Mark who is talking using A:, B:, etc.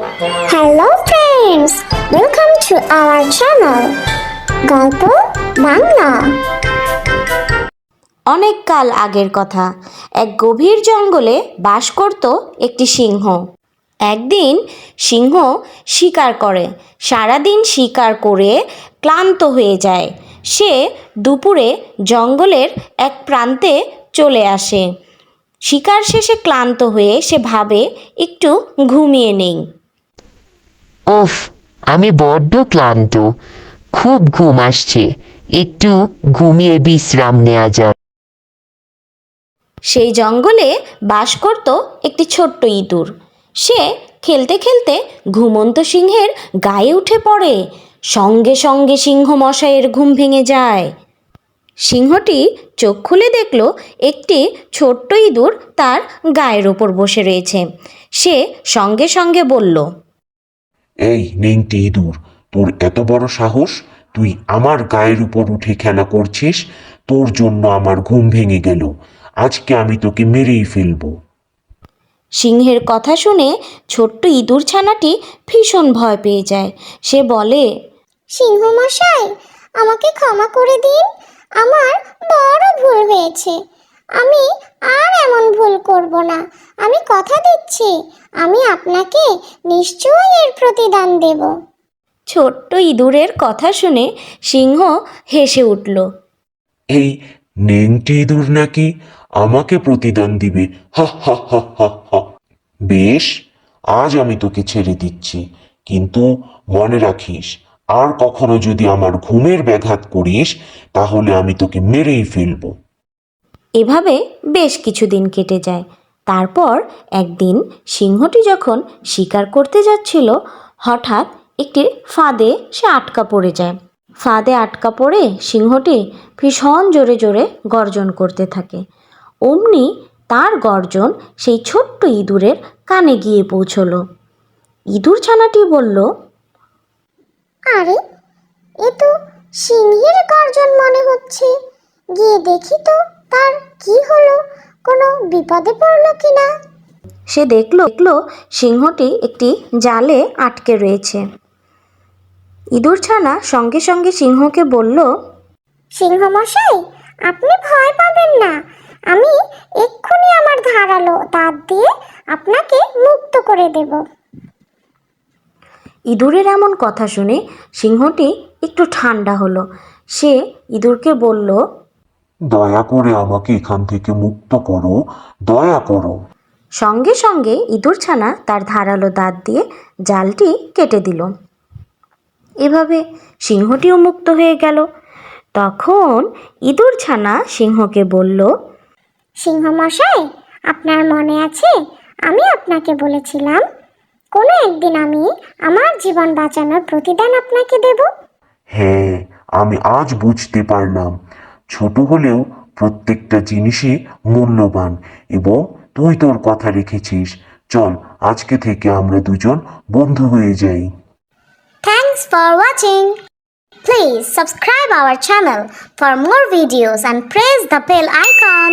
A: Hello friends welcome to our channel Golpo Bangla.
B: অনেক কাল আগের কথা। এক গভীর জঙ্গলে বাস করত একটি সিংহ। একদিন সিংহ শিকার করে। সারাদিন শিকার করে ক্লান্ত হয়ে যায়। সে দুপুরে জঙ্গলের এক প্রান্তে চলে আসে। শিকার শেষে ক্লান্ত হয়ে সে ভাবে, একটু ঘুমিয়ে নেই।
C: উফ, আমি বড্ড ক্লান্ত। খুব ঘুম আসছে। একটু ঘুমিয়ে বিশ্রাম নেওয়া যাক।
B: সেই জঙ্গলে বাস করত একটি ছোট্ট ইঁদুর। সে খেলতে খেলতে ঘুমন্ত সিংহের গায়ে উঠে পড়ে। সঙ্গে সঙ্গে সিংহ মশাইয়ের ঘুম ভেঙে যায়। সিংহটি চোখ খুলে দেখল একটি ছোট্ট ইঁদুর তার গায়ের ওপর বসে রয়েছে। সে সঙ্গে সঙ্গে বলল
D: এই নেংটি ইঁদুর তোর এত বড় সাহস? তুই আমার গায়ের উপর উঠে খেলা করছিস? তোর জন্য আমার ঘুম ভেঙে গেল। আজকে আমি তোকে মেরেই ফেলব।
B: সিংহের কথা শুনে ছোট্ট ইঁদুর ছানাটি ভীষণ ভয় পেয়ে যায়। সে বলে
A: সিংহ মশাই আমাকে ক্ষমা করে দিন। আমার বড় ভুল হয়েছে। আমি আর এমন ভুল করব না। আমি কথা দিচ্ছি। আমি আপনাকে নিশ্চয়ই এর প্রতিদান দেব।
B: ছোট্ট ইঁদুরের কথা শুনে সিংহ হেসে উঠল।
D: এই নেংটি ইঁদুর নাকি আমাকে প্রতিদান দিবে। হা হা হা হা হা। বেশ আজ আমি তোকে ছেড়ে দিচ্ছি। কিন্তু মনে রাখিস আর কখনো যদি আমার ঘুমের ব্যাঘাত করিস তাহলে আমি তোকে মেরেই ফেলব।
B: এভাবে বেশ কিছুদিন কেটে যায়। তারপর একদিন সিংহটি যখন শিকার করতে যাচ্ছিল, হঠাৎ একটি ফাঁদে সে আটকা পড়ে যায়। ফাঁদে আটকা পড়ে সিংহটি ভীষণ জোরে জোরে গর্জন করতে থাকে। অমনি তার গর্জন সেই ছোট্ট ইঁদুরের কানে গিয়ে পৌঁছলো। ইঁদুর ছানাটি বলল,
A: আরে, এ তো সিংহের গর্জন মনে হচ্ছে। গিয়ে দেখি তো তার কি হলো। বিপদে পড়ল কিনা?
B: সে দেখল দেখল সিংহটি একটি জালে আটকে রয়েছে। ইঁদুর ছানা সঙ্গে সঙ্গে সিংহকে বলল
A: সিংহ মশাই আপনি ভয় পাবেন না। আমি এক্ষুনি আমার ধারালো দাঁত দিয়ে আপনাকে মুক্ত করে দেব।
B: ইঁদুরের এমন কথা শুনে সিংহটি একটু ঠান্ডা হলো। সে ইঁদুরকে বলল
D: দয়া করে আমাকে এখান থেকে মুক্ত করো দয়া করো।
B: সঙ্গে সঙ্গে ইঁদুর ছানা তার ধারালো দাঁত দিয়ে জালটি কেটে দিল। এভাবে সিংহটিও মুক্ত হয়ে গেল। তখন ইঁদুর ছানা সিংহকে বলল
A: সিংহ মশাই আপনার মনে আছে? আমি আপনাকে বলেছিলাম কোনো একদিন আমি আমার জীবন বাঁচানোর প্রতিদান আপনাকে দেব?
D: হ্যাঁ আমি আজ বুঝতে পারলাম। ছোট হলেও প্রত্যেকটা জিনিসই মূল্যবান এবং তুই তোর কথা রেখেছিস। চল, আজকে থেকে আমরা দুজন বন্ধু হয়ে যাই।
A: Thanks for watching please subscribe our channel for more videos and press the bell icon